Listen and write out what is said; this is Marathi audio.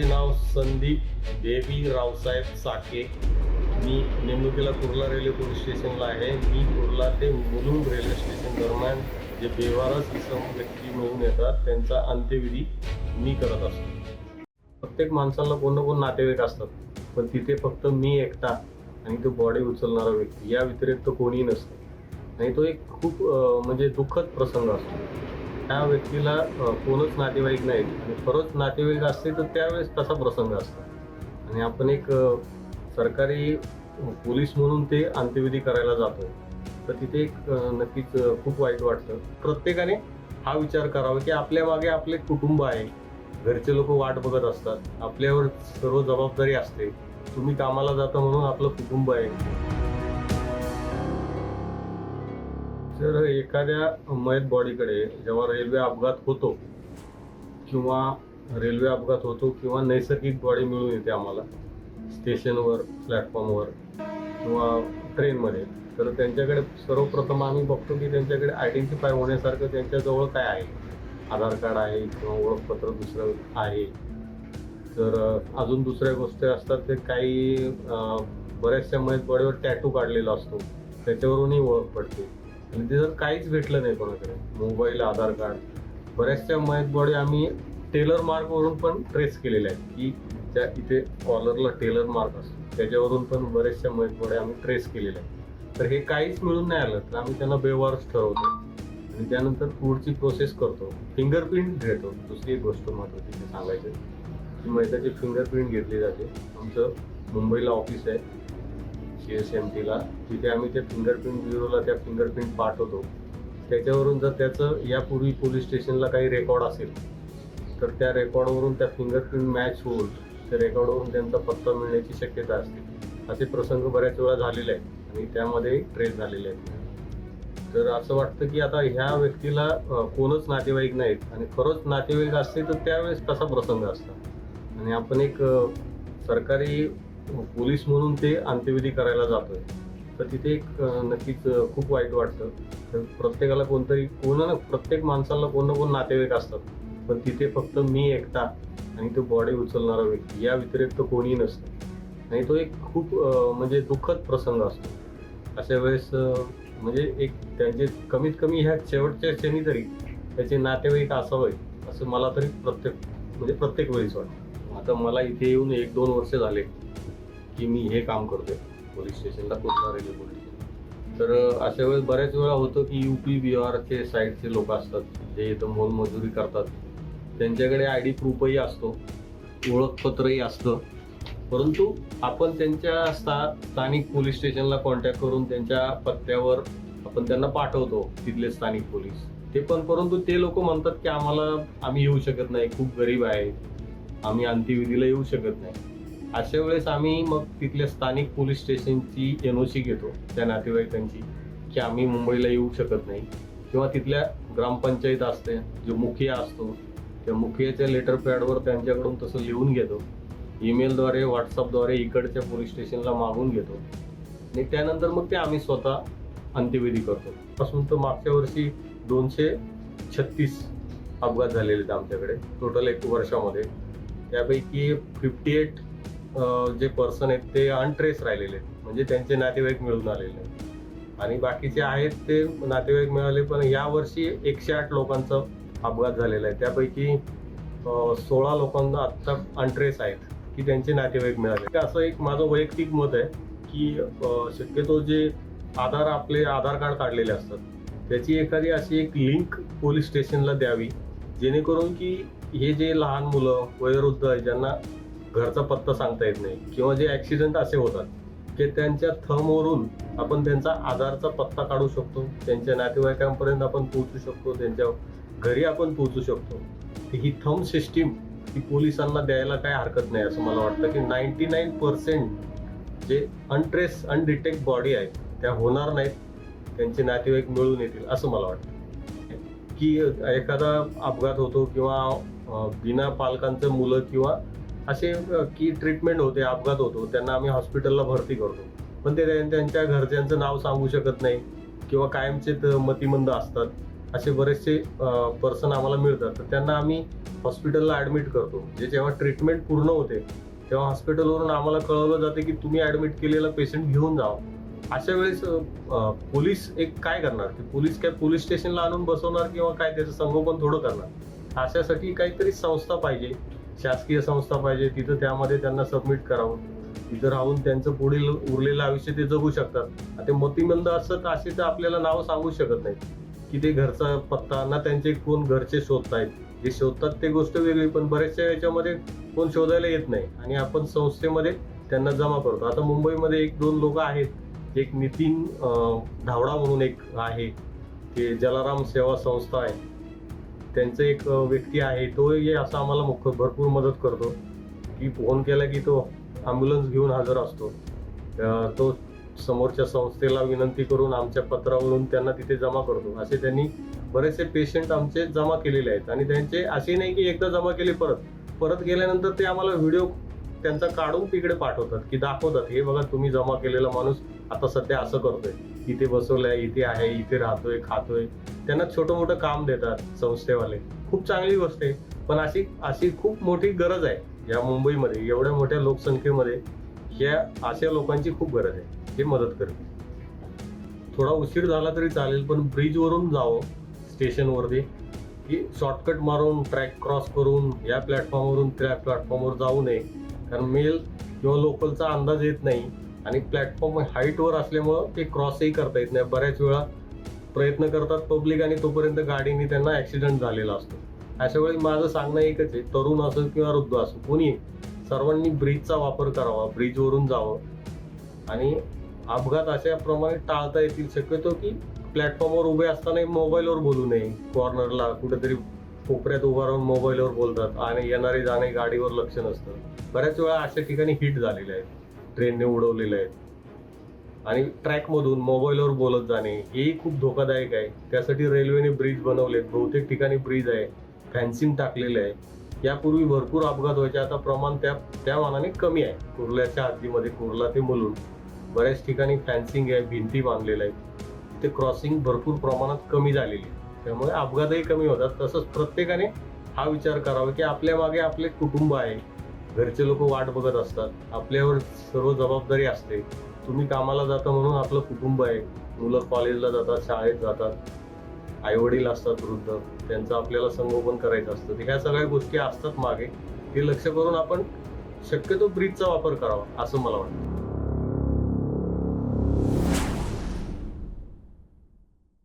माझे नाव संदीप देवी रावसाहेब साके. मी नेमणुकीला कुर्ला रेल्वे पोलीस स्टेशनला आहे. मी कुर्ला ते मुलुंड रेल्वे स्टेशन दरम्यान जे बेवारस इसम व्यक्ती मिळून येतात त्यांचा अंत्यविधी मी करत असतो. प्रत्येक माणसाला कोण ना कोण नातेवाईक असतात पण तिथे फक्त मी एकटा आणि तो बॉडी उचलणारा व्यक्ती. या व्यतिरिक्त कोणीही नसतं. आणि तो एक खूप म्हणजे दुःखद प्रसंग असतो. त्या व्यक्तीला कोणच नातेवाईक नाही आणि खरंच नातेवाईक असते तर त्यावेळेस तसा प्रसंग असतो. आणि आपण एक सरकारी पोलीस म्हणून ते अंत्यविधी करायला जातो. तर तिथे एक नक्कीच खूप वाईट वाटतं. प्रत्येकाने हा विचार करावा की आपल्या मागे आपले कुटुंब आहे. घरचे लोक वाट बघत असतात. आपल्यावर सर्व जबाबदारी असते. तुम्ही कामाला जाता म्हणून आपलं कुटुंब आहे. तर एखाद्या मयत बॉडीकडे जेव्हा रेल्वे अपघात होतो किंवा रेल्वे अपघात होतो किंवा नैसर्गिक बॉडी मिळून येते आम्हाला स्टेशनवर प्लॅटफॉर्मवर किंवा ट्रेनमध्ये तर त्यांच्याकडे सर्वप्रथम आम्ही बघतो की त्यांच्याकडे आयडेंटिफाय होण्यासारखं त्यांच्याजवळ काय आहे? आधार कार्ड आहे किंवा ओळखपत्र दुसरं आहे. तर अजून दुसऱ्या गोष्टी असतात ते काही बऱ्याचशा मयत बॉडीवर टॅटू काढलेला असतो. त्याच्यावरूनही ओळख पडते. आणि त्याच्यात जर काहीच भेटलं नाही कोणाकडे मोबाईल आधार कार्ड बऱ्याचशा मयत बॉडी आम्ही टेलर मार्कवरून पण ट्रेस केलेल्या आहेत की त्या इथे कॉलरला टेलर मार्क असतो. त्याच्यावरून पण बऱ्याचशा मयत बॉडी आम्ही ट्रेस केलेल्या आहेत. तर हे काहीच मिळून नाही आलं तर आम्ही त्यांना व्यवहारच ठरवतो. आणि त्यानंतर पुढची प्रोसेस करतो. फिंगरप्रिंट घेतो. दुसरी एक गोष्ट महत्त्वाची सांगायचं की मैताची फिंगरप्रिंट घेतली जाते. आमचं मुंबईला ऑफिस आहे. सी एस एम टीला तिथे आम्ही त्या फिंगरप्रिंट ब्युरोला त्या फिंगरप्रिंट पाठवतो. त्याच्यावरून जर त्याचं यापूर्वी पोलीस स्टेशनला काही रेकॉर्ड असेल तर त्या रेकॉर्डवरून त्या फिंगरप्रिंट मॅच होऊन त्या रेकॉर्डवरून त्यांचा पत्ता मिळण्याची शक्यता असते. असे प्रसंग बऱ्याच वेळा झालेले आहेत आणि त्यामध्ये ट्रेस झालेले आहेत. तर असं वाटतं की आता ह्या व्यक्तीला कोणच नातेवाईक नाहीत आणि खरंच नातेवाईक असते तर त्यावेळेस कसा प्रसंग असता? आणि आपण एक सरकारी पोलीस म्हणून ते अंत्यविधी करायला जातोय. तर तिथे एक नक्कीच खूप वाईट वाटतं. तर प्रत्येकाला कोणतरी कोण ना प्रत्येक माणसाला कोण ना कोण नातेवाईक असतात. पण तिथे फक्त मी एकटा आणि तो बॉडी उचलणारा व्यक्ती या व्यतिरिक्त कोणीही नसतं. आणि तो एक खूप म्हणजे दुःखद प्रसंग असतो. अशा वेळेस म्हणजे एक त्यांचे कमीत कमी ह्या शेवटच्या क्षणी तरी त्याचे नातेवाईक असावे असं मला तरी प्रत्येक म्हणजे प्रत्येक वेळीच वाटतं. आता मला इथे येऊन एक दोन वर्ष झाले. की मी हे काम करतोय पोलीस स्टेशनला कुठला रेल्वे पोलीस तर अशा वेळेस बऱ्याच वेळा होतं की यू पी बी बिहारचे साईडचे लोक असतात जे इथं मोलमजुरी करतात. त्यांच्याकडे आय डी प्रूफही असतो ओळखपत्रही असतं. परंतु आपण त्यांच्या स्था स्थानिक पोलीस स्टेशनला कॉन्टॅक्ट करून त्यांच्या पत्त्यावर आपण त्यांना पाठवतो तिथले स्थानिक पोलीस ते पण परंतु ते लोक म्हणतात की आम्हाला आम्ही येऊ शकत नाही खूप गरीब आहे. आम्ही अंत्यविधीला येऊ शकत नाही. अशा वेळेस आम्ही मग तिथल्या स्थानिक पोलीस स्टेशनची एन ओ सी घेतो त्या नातेवाईकांची की आम्ही मुंबईला येऊ शकत नाही. किंवा तिथल्या ग्रामपंचायत असते जो मुखिया असतो त्या मुखियाच्या लेटर पॅडवर त्यांच्याकडून तसं लिहून घेतो. ईमेलद्वारे व्हॉट्सअपद्वारे इकडच्या पोलीस स्टेशनला मागून घेतो. आणि त्यानंतर मग ते आम्ही स्वतः अंत्यविधी करतो. पासून तर मागच्या वर्षी दोनशे छत्तीस अपघात झालेले आहेत आमच्याकडे टोटल एक वर्षामध्ये. त्यापैकी फिफ्टी एट जे पर्सन आहेत ते अनट्रेस राहिलेले आहेत. म्हणजे त्यांचे नातेवाईक मिळून आलेले आहेत. आणि बाकीचे आहेत ते नातेवाईक मिळाले पण या वर्षी एकशे आठ लोकांचा अपघात झालेला आहे. त्यापैकी सोळा लोकांना आत्ता अनट्रेस आहेत की त्यांचे नातेवाईक मिळाले. असं एक माझं वैयक्तिक मत आहे की शक्यतो जे आधार आपले आधार कार्ड काढलेले असतात त्याची एखादी अशी एक लिंक पोलीस स्टेशनला द्यावी जेणेकरून की हे जे लहान मुलं वयोवृद्ध आहे ज्यांना घरचा पत्ता सांगता येत नाही. किंवा जे ॲक्सिडेंट असे होतात की त्यांच्या थमवरून आपण त्यांचा आधारचा पत्ता काढू शकतो. त्यांच्या नातेवाईकांपर्यंत आपण पोहोचू शकतो. त्यांच्या घरी आपण पोहोचू शकतो. ही थम सिस्टीम ही पोलिसांना द्यायला काय हरकत नाही असं मला वाटतं की नाईन्टी नाईन पर्सेंट जे अनट्रेस अनडिटेक्ट बॉडी आहेत त्या होणार नाहीत. त्यांचे नातेवाईक मिळून येतील असं मला वाटतं. की एखादा अपघात होतो किंवा बिना पालकांचं मुलं किंवा असे की ट्रीटमेंट होते अपघात होतो त्यांना आम्ही हॉस्पिटलला भरती करतो. पण ते त्यांच्या घरच्यांचं नाव सांगू शकत नाही किंवा कायमचे त- मतिमंद असतात. असे बरेचसे पर्सन आम्हाला मिळतात. तर त्यांना आम्ही हॉस्पिटलला ॲडमिट करतो. जे जेव्हा ट्रीटमेंट पूर्ण होते तेव्हा हॉस्पिटलवरून आम्हाला कळवलं जाते की तुम्ही ॲडमिट केलेला पेशंट घेऊन जावा अशा वेळेस पोलीस एक काय करणार? की पोलीस काय पोलीस स्टेशनला आणून बसवणार किंवा काय? त्याचं संगोपन थोडं करणार. अशासाठी काहीतरी संस्था पाहिजे. शासकीय संस्था पाहिजे तिथं त्यामध्ये त्यांना सबमिट करावं. तिथं राहून त्यांचं पुढील उरलेलं आयुष्य ते जगू शकतात. आता मतिमंद असत असे तर आपल्याला नावं सांगू शकत नाही की ते घरचा पत्ता ना त्यांचे कोण घरचे शोधतायत. जे शोधतात ते गोष्ट वेगळी पण बऱ्याचशा याच्यामध्ये कोण शोधायला येत नाही. आणि आपण संस्थेमध्ये त्यांना जमा करतो. आता मुंबईमध्ये एक दोन लोक आहेत. एक नितीन धावडा म्हणून एक आहे. ते जलाराम सेवा संस्था आहे. त्यांचं एक व्यक्ती आहे तो असं आम्हाला मुख्य भरपूर मदत करतो. की फोन केला की तो ॲम्ब्युलन्स घेऊन हजर असतो. तो समोरच्या संस्थेला विनंती करून आमच्या पत्रावरून त्यांना तिथे जमा करतो. असे त्यांनी बरेचसे पेशंट आमचे जमा केलेले आहेत. आणि त्यांचे असे नाही की एकदा जमा केले परत. परत गेल्यानंतर ते आम्हाला व्हिडिओ त्यांचा काढून तिकडे पाठवतात की दाखवतात हे बघा तुम्ही जमा केलेला माणूस आता सध्या असं करतोय. इथे बसवलंय इथे आहे इथे राहतोय खातोय. त्यांना छोटं मोठं काम देतात संस्थेवाले. खूप चांगली गोष्ट आहे. पण अशी अशी खूप मोठी गरज आहे या मुंबईमध्ये एवढ्या मोठ्या लोकसंख्येमध्ये या अशा लोकांची खूप गरज आहे. हे मदत करते थोडा उशीर झाला तरी चालेल पण ब्रिजवरून जावं स्टेशनवरती. की शॉर्टकट मारून ट्रॅक क्रॉस करून या प्लॅटफॉर्मवरून त्या प्लॅटफॉर्मवर जाऊ नये. कारण मेल किंवा लोकलचा अंदाज येत नाही. आणि प्लॅटफॉर्म हाईटवर असल्यामुळं ते क्रॉसही करता येत नाही. बऱ्याच वेळा प्रयत्न करतात पब्लिक आणि तोपर्यंत गाडीने त्यांना ऍक्सिडेंट झालेला असतो. अशा वेळी माझं सांगणं एकच आहे तरुण असो किंवा वृद्ध असो कोणी सर्वांनी ब्रिजचा वापर करावा ब्रिजवरून जावं. आणि अपघात अशाप्रमाणे टाळता येतील. शक्यतो की प्लॅटफॉर्मवर उभे असताना मोबाईलवर बोलू नये. कॉर्नरला कुठेतरी कोपऱ्यात उभा राहून मोबाईलवर बोलतात आणि येणारे जाणे गाडीवर लक्ष नसतं. बऱ्याच वेळा अशा ठिकाणी हिट झालेले आहेत. ट्रेनने उडवलेले आहेत. आणि ट्रॅकमधून मोबाईलवर बोलत जाणे हेही खूप धोकादायक आहे. त्यासाठी रेल्वेने ब्रिज बनवलेत बहुतेक ठिकाणी ब्रिज आहे फॅन्सिंग टाकलेलं आहे. यापूर्वी भरपूर अपघात व्हायचे आता प्रमाण त्या त्या मानाने कमी आहे. कुर्ल्याच्या हद्दीमध्ये कुर्ला ते मुलून बऱ्याच ठिकाणी फॅन्सिंग आहे भिंती बांधलेल्या आहेत. ते क्रॉसिंग भरपूर प्रमाणात कमी झालेली आहे. त्यामुळे अपघातही कमी होतात. तसंच प्रत्येकाने हा विचार करावा की आपल्या मागे आपले कुटुंब आहे. घरचे लोक वाट बघत असतात. आपल्यावर सर्व जबाबदारी असते. तुम्ही कामाला जाता म्हणून आपलं कुटुंब आहे. मुलं कॉलेजला जातात शाळेत जातात. आई वडील असतात वृद्ध. त्यांचं आपल्याला संगोपन करायचं असतं. तर ह्या सगळ्या गोष्टी असतात मागे. हे लक्ष करून आपण शक्यतो ब्रिजचा वापर करावा असं मला वाटतं.